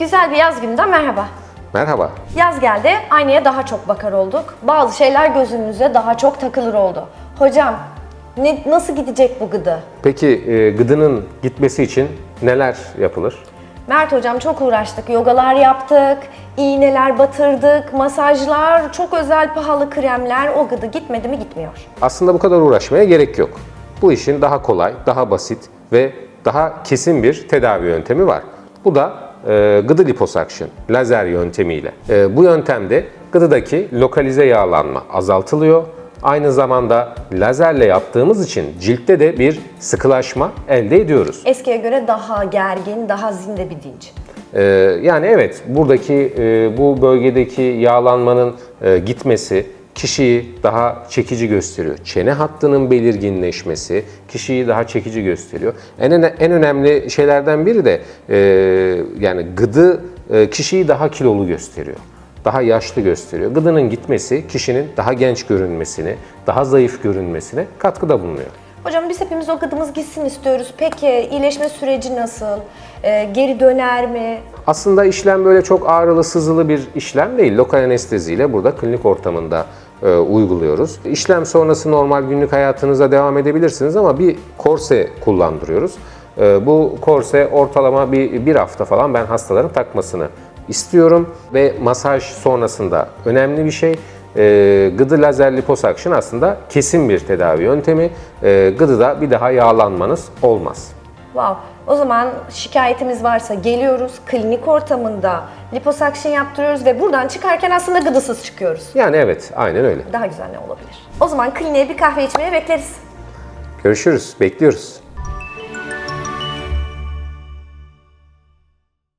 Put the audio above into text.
Güzel bir yaz gününden merhaba. Merhaba. Yaz geldi, aynaya daha çok bakar olduk. Bazı şeyler gözümüze daha çok takılır oldu. Hocam, ne, nasıl gidecek bu gıdı? Peki e, gıdının gitmesi için neler yapılır? Mert hocam çok uğraştık. Yogalar yaptık, iğneler batırdık, masajlar, çok özel pahalı kremler. O gıdı gitmedi mi gitmiyor. Aslında bu kadar uğraşmaya gerek yok. Bu işin daha kolay, daha basit ve daha kesin bir tedavi yöntemi var. Bu da e, gıdı liposuction, lazer yöntemiyle. E, bu yöntemde gıdıdaki lokalize yağlanma azaltılıyor. Aynı zamanda lazerle yaptığımız için ciltte de bir sıkılaşma elde ediyoruz. Eskiye göre daha gergin, daha zinde bir dinç. Ee, yani evet buradaki e, bu bölgedeki yağlanmanın e, gitmesi kişiyi daha çekici gösteriyor. Çene hattının belirginleşmesi kişiyi daha çekici gösteriyor. En en önemli şeylerden biri de e, yani gıdı e, kişiyi daha kilolu gösteriyor. Daha yaşlı gösteriyor. Gıdının gitmesi kişinin daha genç görünmesini, daha zayıf görünmesine katkıda bulunuyor. Hocam biz hepimiz o gıdımız gitsin istiyoruz. Peki iyileşme süreci nasıl? Ee, geri döner mi? Aslında işlem böyle çok ağrılı, sızılı bir işlem değil. Lokal anesteziyle burada klinik ortamında e, uyguluyoruz. İşlem sonrası normal günlük hayatınıza devam edebilirsiniz ama bir korse kullandırıyoruz. E, bu korse ortalama bir, bir hafta falan ben hastaların takmasını istiyorum ve masaj sonrasında önemli bir şey. E, gıdı lazer liposuction aslında kesin bir tedavi yöntemi. E, gıdıda bir daha yağlanmanız olmaz. Wow. O zaman şikayetimiz varsa geliyoruz, klinik ortamında liposuction yaptırıyoruz ve buradan çıkarken aslında gıdısız çıkıyoruz. Yani evet, aynen öyle. Daha güzel ne olabilir? O zaman kliniğe bir kahve içmeye bekleriz. Görüşürüz, bekliyoruz.